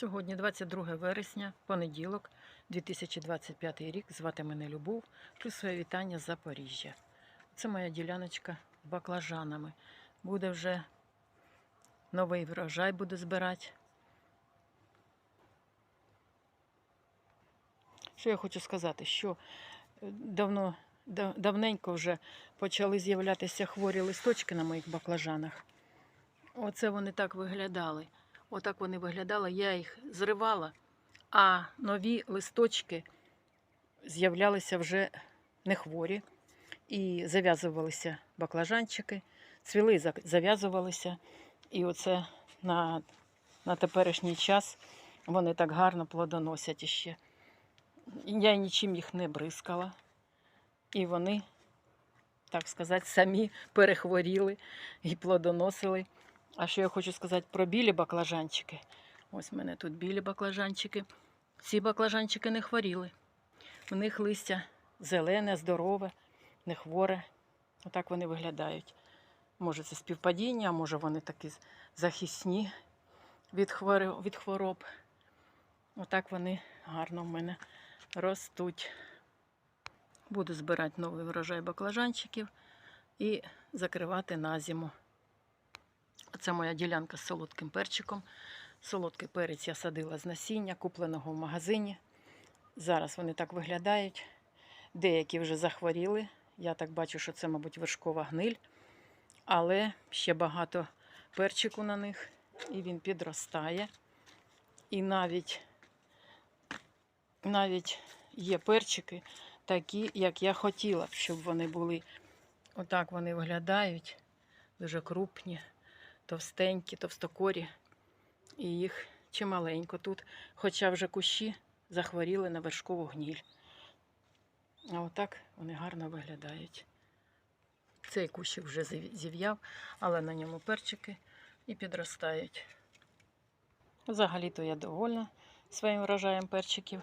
Сьогодні 22 вересня, понеділок, 2025 рік. Звати мене Любов. Шлю своє вітання з Запоріжжя. Це моя діляночка з баклажанами. Буде вже новий врожай буду збирати. Що я хочу сказати, що е, давно, да- давненько вже почали з'являтися хворі листочки на моїх баклажанах. Оце вони так виглядали. Отак вони виглядали. Я їх зривала, а нові листочки з'являлися вже не хворі. І зав'язувалися баклажанчики, цвіли зав'язувалися. І оце на, на теперішній час вони так гарно плодоносять іще. Я нічим їх не бризкала. І вони, так сказати, самі перехворіли і плодоносили. А що я хочу сказати про білі баклажанчики. Ось в мене тут білі баклажанчики. Ці баклажанчики не хворіли. У них листя зелене, здорове, не хворе. Отак вони виглядають. Може, це співпадіння, може вони такі захисні від хвороб. Отак вони гарно в мене ростуть. Буду збирати новий врожай баклажанчиків і закривати на зиму. Це моя ділянка з солодким перчиком. Солодкий перець я садила з насіння, купленого в магазині. Зараз вони так виглядають. Деякі вже захворіли. Я так бачу, що це, мабуть, вершкова гниль. Але ще багато перчику на них, і він підростає. І навіть, навіть є перчики такі, як я хотіла б, щоб вони були. Отак вони виглядають. Дуже крупні товстенькі, товстокорі, і їх чималенько тут, хоча вже кущі захворіли на вершкову гніль. А отак вони гарно виглядають. Цей кущик вже зів'яв, але на ньому перчики і підростають. Взагалі-то я довольна своїм врожаєм перчиків.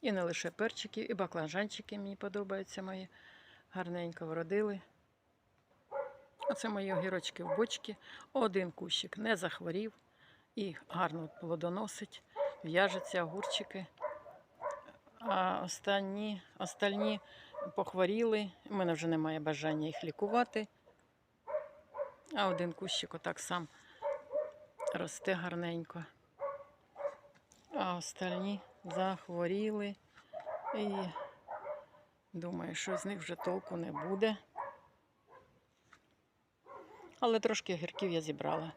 І не лише перчиків, і баклажанчики мені подобаються мої. Гарненько вродили. Оце мої огірочки в бочці. Один кущик не захворів і гарно плодоносить, в'яжеться огурчики. А останні, остальні похворіли. У мене вже немає бажання їх лікувати. А один кущик отак сам росте гарненько. А остальні захворіли. І думаю, що з них вже толку не буде. Але трошки огірків я зібрала.